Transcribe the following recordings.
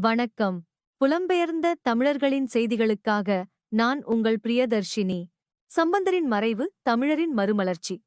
வணக்கம். புலம்பெயர்ந்த தமிழர்களின் செய்திகளுக்காக நான் உங்கள் பிரியதர்ஷினி. சம்பந்தரின் மறைவு தமிழரின் மறுமலர்ச்சி.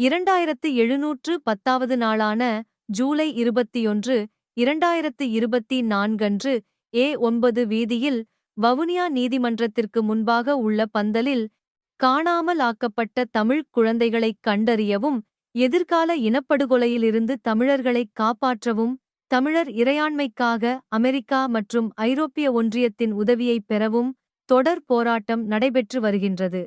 இரண்டாயிரத்து எழுநூற்று பத்தாவது நாளான ஜூலை இருபத்தியொன்று இரண்டாயிரத்து இருபத்தி நான்கன்று ஏ ஒன்பது வீதியில் வவுனியா நீதிமன்றத்திற்கு முன்பாக உள்ள பந்தலில் காணாமல் ஆக்கப்பட்ட தமிழ்க் குழந்தைகளைக் கண்டறியவும் எதிர்கால இனப்படுகொலையிலிருந்து தமிழர்களைக் காப்பாற்றவும் தமிழர் இறையாண்மைக்காக அமெரிக்கா மற்றும் ஐரோப்பிய ஒன்றியத்தின் உதவியைப் பெறவும் தொடர் போராட்டம் நடைபெற்று வருகின்றது.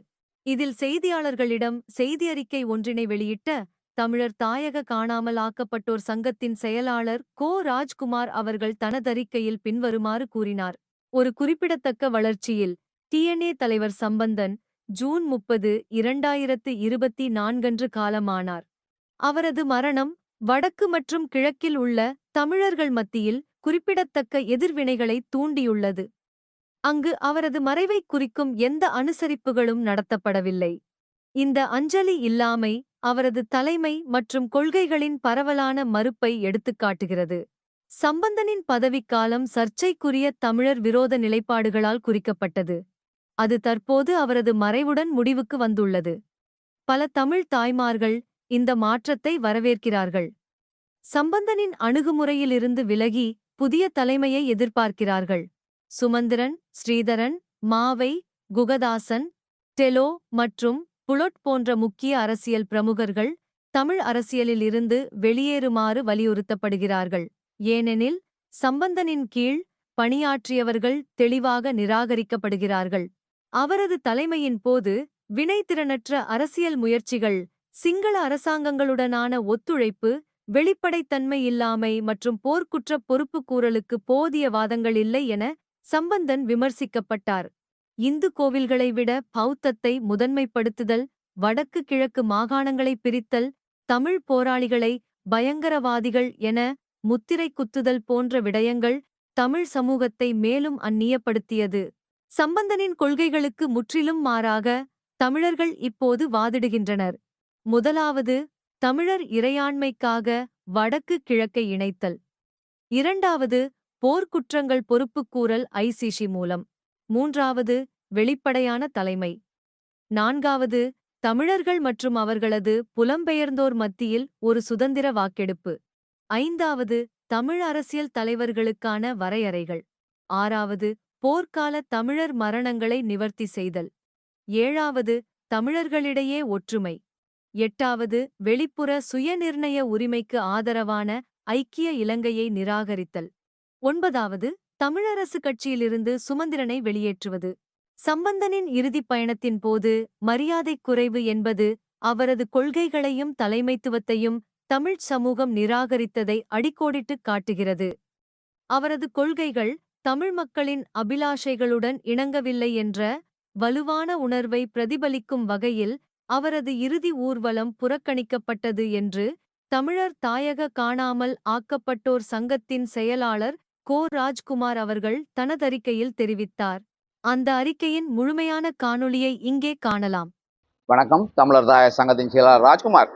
இதில் செய்தியாளர்களிடம் செய்தியறிக்கை ஒன்றினை வெளியிட்ட தமிழர் தாயக காணாமல் ஆக்கப்பட்டோர் சங்கத்தின் செயலாளர் கோ. ராஜ்குமார் அவர்கள் தனதறிக்கையில் பின்வருமாறு கூறினார். ஒரு குறிப்பிடத்தக்க வளர்ச்சியில் டிஎன்ஏ தலைவர் சம்பந்தன் ஜூன் முப்பது இரண்டாயிரத்து இருபத்தி நான்கன்று காலமானார். அவரது மரணம் வடக்கு மற்றும் கிழக்கில் உள்ள தமிழர்கள் மத்தியில் குறிப்பிடத்தக்க எதிர்வினைகளை தூண்டியுள்ளது. அங்கு அவரது மறைவைக் குறிக்கும் எந்த அனுசரிப்புகளும் நடத்தப்படவில்லை. இந்த அஞ்சலி இல்லாமை அவரது தலைமை மற்றும் கொள்கைகளின் பரவலான மறுப்பை எடுத்துக்காட்டுகிறது. சம்பந்தனின் பதவிக்காலம் சர்ச்சைக்குரிய தமிழர் விரோத நிலைப்பாடுகளால் குறிக்கப்பட்டது. அது தற்போது அவரது மறைவுடன் முடிவுக்கு வந்துள்ளது. பல தமிழ் தாய்மார்கள் இந்த மாற்றத்தை வரவேற்கிறார்கள். சம்பந்தனின் அணுகுமுறையிலிருந்து விலகி புதிய தலைமையை எதிர்பார்க்கிறார்கள். சுமந்திரன் ஸ்ரீதரன் மாவை குகதாசன் டெலோ மற்றும் புலொட் போன்ற முக்கிய அரசியல் பிரமுகர்கள் தமிழ் அரசியலில் இருந்து வெளியேறுமாறு வலியுறுத்தப்படுகிறார்கள். ஏனெனில் சம்பந்தனின் கீழ் பணியாற்றியவர்கள் தெளிவாக நிராகரிக்கப்படுகிறார்கள். அவரது தலைமையின் போது வினைத்திறனற்ற அரசியல் முயற்சிகள் சிங்கள அரசாங்கங்களுடனான ஒத்துழைப்பு வெளிப்படைத்தன்மை இல்லாமை மற்றும் போர்க்குற்றப் பொறுப்புக்கூறலுக்கு போதிய வாதங்கள் இல்லை என சம்பந்தன் விமர்சிக்கப்பட்டார். இந்து கோவில்களை விட பௌத்தத்தை முதன்மைப்படுத்துதல் வடக்கு கிழக்கு மாகாணங்களை பிரித்தல் தமிழ் போராளிகளை பயங்கரவாதிகள் என முத்திரை குத்துதல் போன்ற விடயங்கள் தமிழ் சமூகத்தை மேலும் அந்நியப்படுத்தியது. சம்பந்தனின் கொள்கைகளுக்கு முற்றிலும் மாறாக தமிழர்கள் இப்போது வாதிடுகின்றனர். முதலாவது தமிழர் இறையாண்மைக்காக வடக்கு கிழக்கை இணைத்தல். இரண்டாவது போர்க்குற்றங்கள் பொறுப்புக்கூறல் ஐசிசி மூலம். மூன்றாவது வெளிப்படையான தலைமை. நான்காவது தமிழர்கள் மற்றும் அவர்களது புலம்பெயர்ந்தோர் மத்தியில் ஒரு சுதந்திர வாக்கெடுப்பு. ஐந்தாவது தமிழ் அரசியல் தலைவர்களுக்கான வரையறைகள். ஆறாவது போர்க்கால தமிழர் மரணங்களை நிவர்த்தி செய்தல். ஏழாவது தமிழர்களிடையே ஒற்றுமை. எட்டாவது வெளிப்புற சுயநிர்ணய உரிமைக்கு ஆதரவான ஐக்கிய இலங்கையை நிராகரித்தல். ஒன்பதாவது தமிழரசு கட்சியிலிருந்து சுமந்திரனை வெளியேற்றுவது. சம்பந்தனின் இறுதிப் பயணத்தின் போது மரியாதைக் குறைவு என்பது அவரது கொள்கைகளையும் தலைமைத்துவத்தையும் தமிழ்ச் சமூகம் நிராகரித்ததை அடிக்கோடிட்டுக் காட்டுகிறது. அவரது கொள்கைகள் தமிழ் மக்களின் அபிலாஷைகளுடன் இணங்கவில்லை என்ற வலுவான உணர்வை பிரதிபலிக்கும் வகையில் அவரது இறுதி ஊர்வலம் புறக்கணிக்கப்பட்டது என்று தமிழர் தாயக காணாமல் ஆக்கப்பட்டோர் சங்கத்தின் செயலாளர் கோ. ராஜ்குமார் அவர்கள் தனதறிக்கையில் தெரிவித்தார். அந்த அறிக்கையின் முழுமையான காணொளியை இங்கே காணலாம். வணக்கம். தமிழர் தாய சங்கத்தின் செயலாளர் ராஜ்குமார்.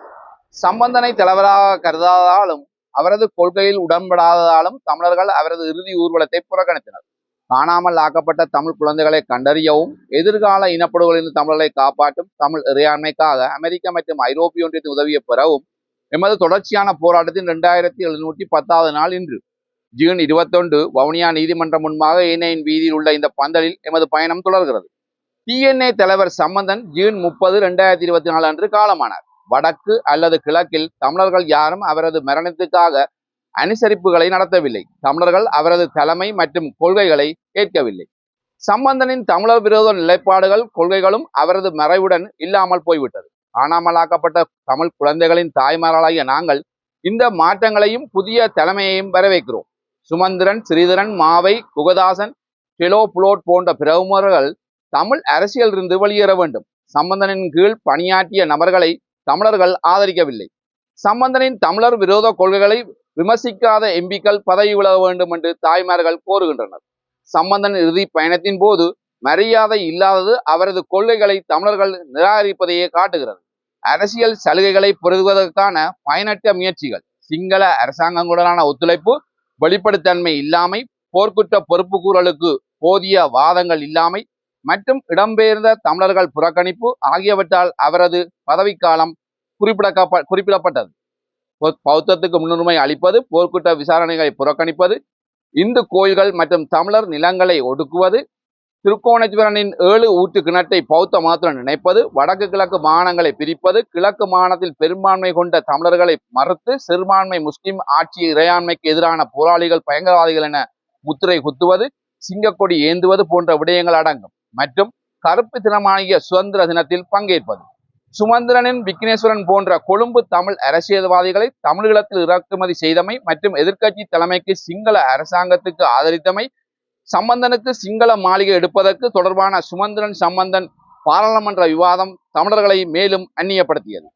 சம்பந்தனை தலைவராக கருதாதாலும் அவரது கொள்கையில் உடன்படாததாலும் தமிழர்கள் அவரது இறுதி ஊர்வலத்தை புறக்கணித்தனர். காணாமல் ஆக்கப்பட்ட தமிழ் குழந்தைகளை கண்டறியவும் எதிர்கால இனப்படுகொலிருந்து தமிழர்களை காப்பாற்றும் தமிழ் இறையாண்மைக்காக அமெரிக்கா மற்றும் ஐரோப்பிய ஒன்றியத்தின் உதவியை பெறவும் எமது தொடர்ச்சியான போராட்டத்தின் இரண்டாயிரத்தி எழுநூற்றி பத்தாவது நாள் இன்று ஜூன் இருபத்தொன்று வவுனியா நீதிமன்றம் முன்பாக ஏனையின் வீதியில் உள்ள இந்த பந்தலில் எமது பயணம் தொடர்கிறது. டிஎன்ஏ தலைவர் சம்பந்தன் ஜூன் முப்பது ரெண்டாயிரத்தி இருபத்தி நாலு அன்று காலமானார். வடக்கு அல்லது கிழக்கில் தமிழர்கள் யாரும் அவரது மரணத்துக்காக அனுசரிப்புகளை நடத்தவில்லை. தமிழர்கள் அவரது தலைமை மற்றும் கொள்கைகளை ஏற்கவில்லை சம்பந்தனின் தமிழர் விரோத நிலைப்பாடுகள் கொள்கைகளும் அவரது மறைவுடன் இல்லாமல் போய்விட்டது. காணாமலாக்கப்பட்ட தமிழ் குழந்தைகளின் தாய்மார்களாகிய நாங்கள் இந்த மாற்றங்களையும் புதிய தலைமையையும் வரவேற்கிறோம். சுமந்திரன் ஸ்ரீதரன் மாவை குகதாசன் டெலோ புலோட் போன்ற பிரமுகர்கள் தமிழ் அரசியலிருந்து வெளியேற வேண்டும். சம்பந்தனின் கீழ் பணியாற்றிய நபர்களை தமிழர்கள் ஆதரிக்கவில்லை. சம்பந்தனின் தமிழர் விரோத கொள்கைகளை விமர்சிக்காத எம்பிக்கள் பதவி விலக வேண்டும் என்று தாய்மார்கள் கோருகின்றனர். சம்பந்தன் இறுதி பயணத்தின் போது மரியாதை இல்லாதது அவரது கொள்கைகளை தமிழர்கள் நிராகரிப்பதையே காட்டுகிறது. அரசியல் சலுகைகளை பெறுவதற்கான பயனற்ற முயற்சிகள் சிங்கள அரசாங்கங்களுடனான ஒத்துழைப்பு வெளிப்படுத்தன்மை இல்லாமை போர்க்குற்ற பொறுப்பு கூறலுக்கு போதிய வாதங்கள் இல்லாமை மற்றும் இடம்பெயர்ந்த தமிழர்கள் புறக்கணிப்பு ஆகியவற்றால் அவரது பதவிக்காலம் குறிப்பிடக்கப்ப குறிப்பிடப்பட்டது. பௌத்தத்துக்கு முன்னுரிமை அளிப்பது போர்க்குற்ற விசாரணைகளை புறக்கணிப்பது இந்து கோயில்கள் மற்றும் தமிழர் நிலங்களை ஒடுக்குவது திருக்கோணேஸ்வரனின் ஏழு ஊற்று கிணற்றை பௌத்த மதத்துடன் நினைப்பது வடக்கு கிழக்கு மாகாணங்களை பிரிப்பது கிழக்கு மாகாணத்தில் பெரும்பான்மை கொண்ட தமிழர்களை மறுத்து சிறுபான்மை முஸ்லிம் ஆட்சி இறையாண்மைக்கு எதிரான போராளிகள் பயங்கரவாதிகள் என முத்திரை குத்துவது சிங்கக்கொடி ஏந்துவது போன்ற விடயங்கள் அடங்கும். மற்றும் கருப்பு தினமாகிய சுதந்திர தினத்தில் பங்கேற்பது. சுமந்திரனின் விக்னேஸ்வரன் போன்ற கொழும்பு தமிழ் அரசியல்வாதிகளை தமிழீழத்தில் இறக்குமதி செய்தமை மற்றும் எதிர்க்கட்சி தலைமைக்கு சிங்கள அரசாங்கத்துக்கு ஆதரித்தமை சம்பந்தனுக்கு சிங்கள மாளிகை எடுப்பதற்கு தொடர்பான சுமந்திரன் சம்பந்தன் பாராளுமன்ற விவாதம் தமிழர்களை மேலும் அந்நியப்படுத்தியது.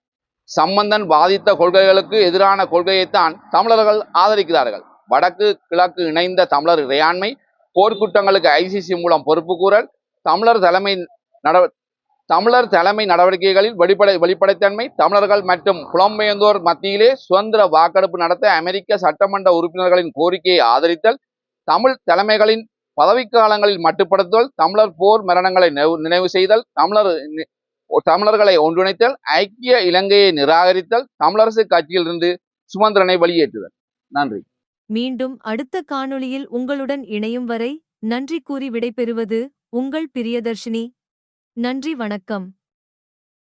சம்பந்தன் பாதித்த கொள்கைகளுக்கு எதிரான கொள்கையைத்தான் தமிழர்கள் ஆதரிக்கிறார்கள். வடக்கு கிழக்கு இணைந்த தமிழர் இறையாண்மை போர்க்குற்றங்களுக்கு ஐசிசி மூலம் பொறுப்பு கூறல் தமிழர் தலைமை நட தமிழர் தலைமை நடவடிக்கைகளில் வெளிப்படை வெளிப்படைத்தன்மை தமிழர்கள் மற்றும் புலம்பெயர்ந்தோர் மத்தியிலே சுதந்திர வாக்கெடுப்பு நடத்த அமெரிக்க சட்டமன்ற உறுப்பினர்களின் கோரிக்கையை ஆதரித்தல் தமிழ் தலைமைகளின் பதவிக்காலங்களில் மட்டுப்படுத்துதல் தமிழர் போர் மரணங்களை நினைவு- செய்தல் தமிழர் தமிழர்களை ஒன்றிணைத்தல் ஐக்கிய இலங்கையை நிராகரித்தல் தமிழரசு கட்சியிலிருந்து சுமந்திரனை வெளியேற்றுதல். நன்றி. மீண்டும் அடுத்த காணொளியில் உங்களுடன் இணையும் வரை நன்றி கூறி விடைபெறுவது உங்கள் பிரியதர்ஷினி. நன்றி வணக்கம்.